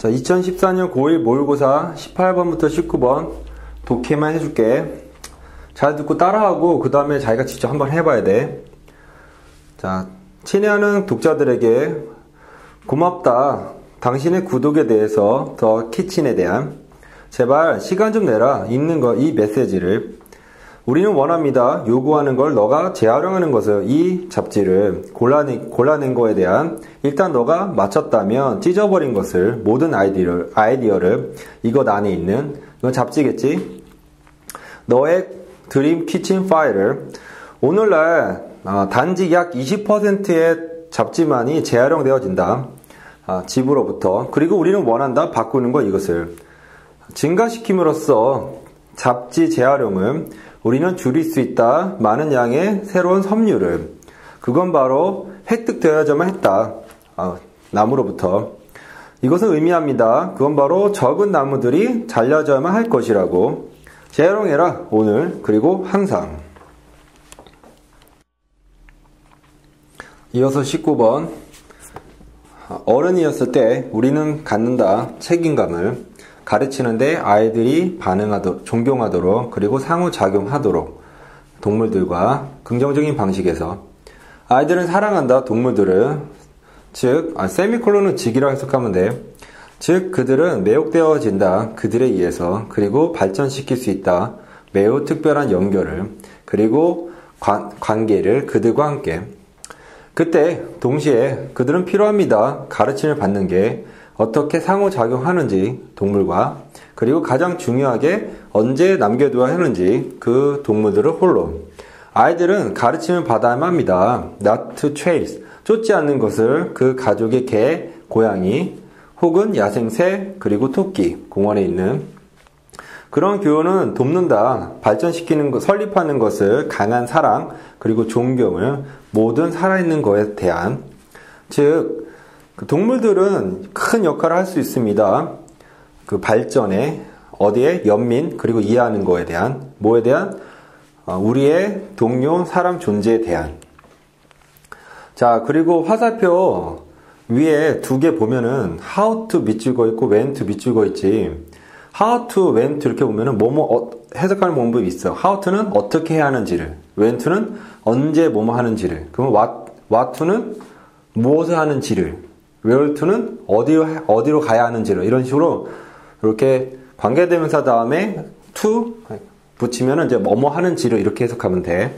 자, 2014년 고1 모의고사 18번부터 19번 독해만 해줄게. 잘 듣고 따라하고 그 다음에 자기가 직접 한번 해봐야 돼. 자, 친애하는 독자들에게 고맙다. 당신의 구독에 대해서 더 키친에 대한 제발 시간 좀 내라. 읽는 거 이 메시지를 우리는 원합니다. 요구하는 걸 너가 재활용하는 것을 이 잡지를 골라낸, 골라낸 거에 대한 일단 너가 맞췄다면 찢어버린 것을 모든 아이디어를, 아이디어를 이것 안에 있는 이건 잡지겠지? 너의 드림 키친 파일을 오늘날 아, 단지 약 20%의 잡지만이 재활용되어진다. 아, 집으로부터 그리고 우리는 원한다 바꾸는 거 이것을 증가시킴으로써 잡지 재활용을 우리는 줄일 수 있다. 많은 양의 새로운 섬유를. 그건 바로 획득되어야만 했다. 아, 나무로부터. 이것은 의미합니다. 그건 바로 적은 나무들이 잘려져야만 할 것이라고. 재활용해라. 오늘 그리고 항상. 이어서 19번. 어른이었을 때 우리는 갖는다. 책임감을. 가르치는데 아이들이 반응하도록, 존경하도록, 그리고 상호작용하도록 동물들과 긍정적인 방식에서 아이들은 사랑한다, 동물들은. 즉, 아, 세미콜론은 직이라고 해석하면 돼. 즉, 그들은 매혹되어진다, 그들에 의해서. 그리고 발전시킬 수 있다. 매우 특별한 연결을. 그리고 관, 관계를 그들과 함께. 그때, 동시에 그들은 필요합니다. 가르침을 받는 게 어떻게 상호작용하는지 동물과 그리고 가장 중요하게 언제 남겨두어야 하는지 그 동물들을 홀로 아이들은 가르침을 받아야만 합니다. Not to chase 쫓지 않는 것을 그 가족의 개, 고양이 혹은 야생새 그리고 토끼 공원에 있는 그런 교훈은 돕는다. 발전시키는 것, 설립하는 것을 강한 사랑 그리고 존경을 모든 살아있는 것에 대한 즉 그 동물들은 큰 역할을 할 수 있습니다. 그 발전에 어디에 연민 그리고 이해하는 거에 대한 뭐에 대한? 어, 우리의 동료 사람 존재에 대한. 자 그리고 화살표 위에 두 개 보면은 how to 밑줄 거 있고 when to 밑줄 거 있지. how to when to 이렇게 보면은 뭐뭐 어, 해석하는 방법이 있어 how to는 어떻게 해야 하는지를 when to는 언제 뭐뭐 하는지를. 그러면 what, what to는 무엇을 하는지를 where to는 어디로, 어디로 가야 하는지를 이런 식으로 이렇게 관계대명사 다음에 to 붙이면 이제 뭐뭐 하는지를 이렇게 해석하면 돼.